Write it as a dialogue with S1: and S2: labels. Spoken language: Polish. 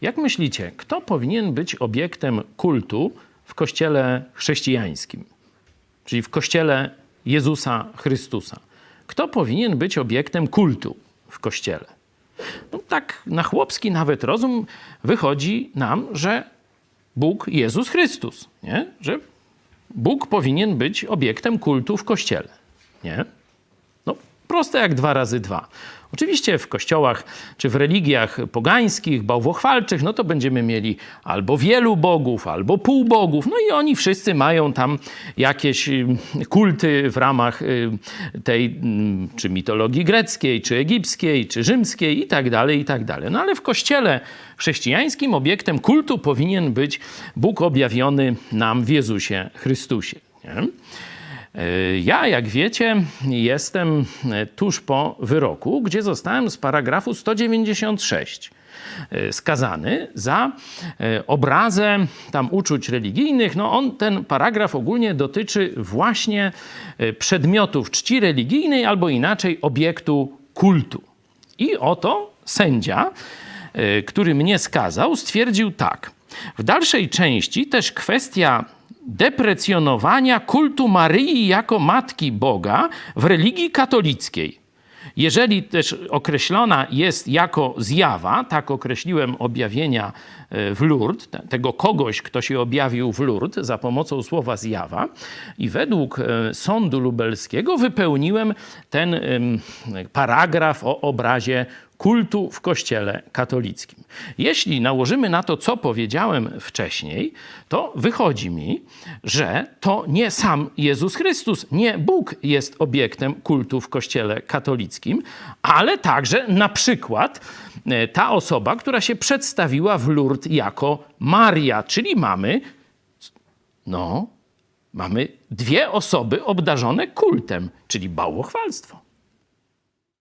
S1: Jak myślicie, kto powinien być obiektem kultu w kościele chrześcijańskim, czyli w kościele Jezusa Chrystusa? Kto powinien być obiektem kultu w kościele? No, tak na chłopski nawet rozum wychodzi nam, że Bóg Jezus Chrystus, nie? że Bóg powinien być obiektem kultu w kościele. Nie? Proste jak dwa razy dwa. Oczywiście w kościołach czy w religiach pogańskich, bałwochwalczych, no to będziemy mieli albo wielu bogów, albo półbogów, no i oni wszyscy mają tam jakieś y, kulty w ramach y, tej mm, czy mitologii greckiej, czy egipskiej, czy rzymskiej i tak dalej, i tak dalej. No ale w kościele chrześcijańskim obiektem kultu powinien być Bóg objawiony nam w Jezusie Chrystusie. Nie? E, Ja, jak wiecie, jestem e, tuż po wyroku, gdzie zostałem z paragrafu 196 e, skazany za obrazę tam uczuć religijnych. No on, ten paragraf ogólnie dotyczy właśnie przedmiotów czci religijnej albo inaczej obiektu kultu. I oto sędzia, który mnie skazał, stwierdził tak. W dalszej części też kwestia deprecjonowania kultu Maryi jako Matki Boga w religii katolickiej. Jeżeli też określona jest jako zjawa, tak określiłem objawienia e, w Lourdes, te- tego kogoś, kto się objawił w Lourdes za pomocą słowa zjawa, i według e, sądu lubelskiego wypełniłem ten paragraf o obrazie kultu w Kościele katolickim. Jeśli nałożymy na to, co powiedziałem wcześniej, to wychodzi mi, że to nie sam Jezus Chrystus, nie Bóg jest obiektem kultu w Kościele katolickim, ale także na przykład e, ta osoba, która się przedstawiła w Lourdes jako Maria, czyli mamy, no, mamy dwie osoby obdarzone kultem, czyli bałwochwalstwo.